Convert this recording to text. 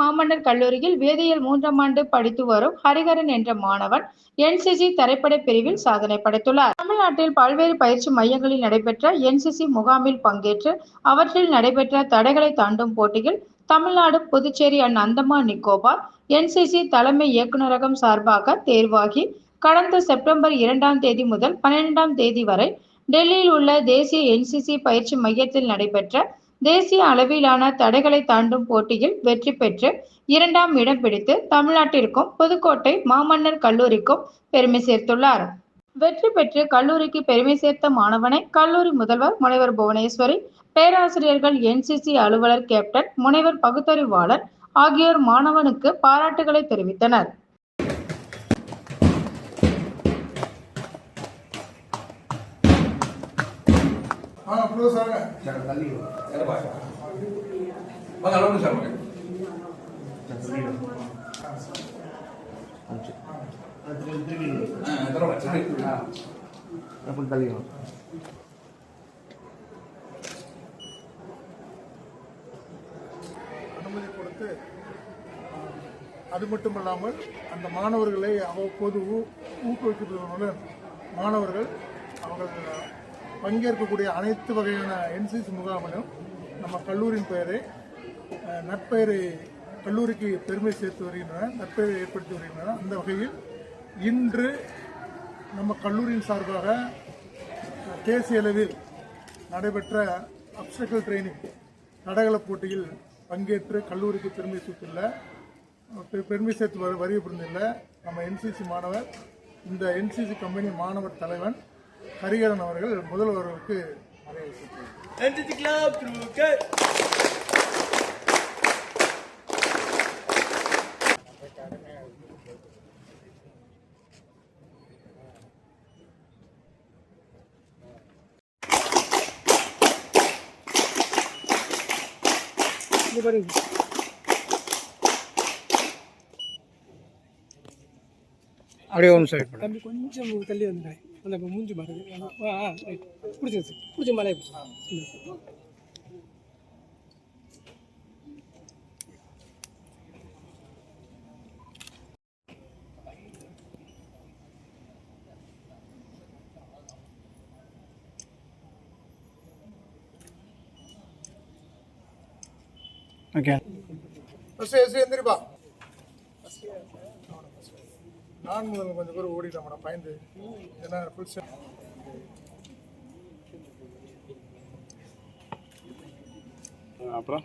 மாமன்னர் கல்லூரியில் வேதியியல் மூன்றாம் ஆண்டு படித்து வரும் ஹரிகரன் என்ற மாணவன் என்சிசி தரைப்படை பிரிவில் சாதனை படைத்துள்ளார். தமிழ்நாட்டில் பல்வேறு பயிற்சி மையங்களில் நடைபெற்ற என்சிசி முகாமில் பங்கேற்று அவற்றில் நடைபெற்ற தடைகளை தாண்டும் போட்டியில் தமிழ்நாடு புதுச்சேரி அண்ட் அந்தமான் நிக்கோபார் என்சிசி தலைமை இயக்குநரகம் சார்பாக தேர்வாகி கடந்த செப்டம்பர் இரண்டாம் தேதி முதல் பன்னிரெண்டாம் தேதி வரை டெல்லியில் உள்ள தேசிய என்சிசி பயிற்சி மையத்தில் நடைபெற்ற தேசிய அளவிலான தடைகளை தாண்டும் போட்டியில் வெற்றி பெற்று இரண்டாம் இடம் பிடித்து தமிழ்நாட்டிற்கும் புதுக்கோட்டை மாமன்னர் கல்லூரிக்கும் பெருமை சேர்த்துள்ளார். வெற்றி பெற்று கல்லூரிக்கு பெருமை சேர்த்த மாணவனை கல்லூரி முதல்வர் முனைவர் புவனேஸ்வரி பேராசிரியர்கள் என்சிசி அலுவலர் கேப்டன் முனைவர் பகுத்தறிவாளர் ஆகியோர் மாணவனுக்கு பாராட்டுகளை தெரிவித்தனர். ఇప్పుడు సార్ బాగా అలవాటు సార్ మరి அனுமதி கொடுத்து அது மட்டுமல்லாமல் அந்த மாணவர்களை அவ்வப்போது ஊக்குவிப்பதனுடன் மாணவர்கள் அவர்கள் பங்கேற்கக்கூடிய அனைத்து வகையான என்சிசி முகாமிலும் நம்ம கல்லூரியின் பெயரை நட்பெயரை நற்பெயரை கல்லூரிக்கு பெருமை சேர்த்து வருகின்றன நற்பெயரை ஏற்படுத்தி வருகின்றன. அந்த வகையில் இன்று நம்ம கல்லூரியின் சார்பாக தேசிய அளவில் நடைபெற்ற அப்சக்கல் ட்ரைனிங் தடகள போட்டியில் பங்கேற்று கல்லூரிக்கு பெருமை சேர்த்துள்ள பெருமை சேர்த்து வரி வருகை புரிந்துள்ள நம்ம என்சிசி மாணவர் இந்த என்சிசி கம்பெனி மாணவர் தலைவன் ஹரிகரன் அவர்கள் முதல்வருக்கு மரியாதை செலுத்துகிறார். அப்படியே ஒன்று சைட் தம்பி கொஞ்சம் தள்ளி வந்துட்டாய் அந்த மூஞ்சி மாறுது ஆ ரைட் பிடிச்சிருச்சு பிடிச்ச மலையை பிடிச்சி ஓகே எந்திரிப்பா நான் முதல்ல கொஞ்சம் பேர் ஓடிட்டேன் மேடம் பயந்து. ஏன்னா ஃபுல் செட் அப்புறம்?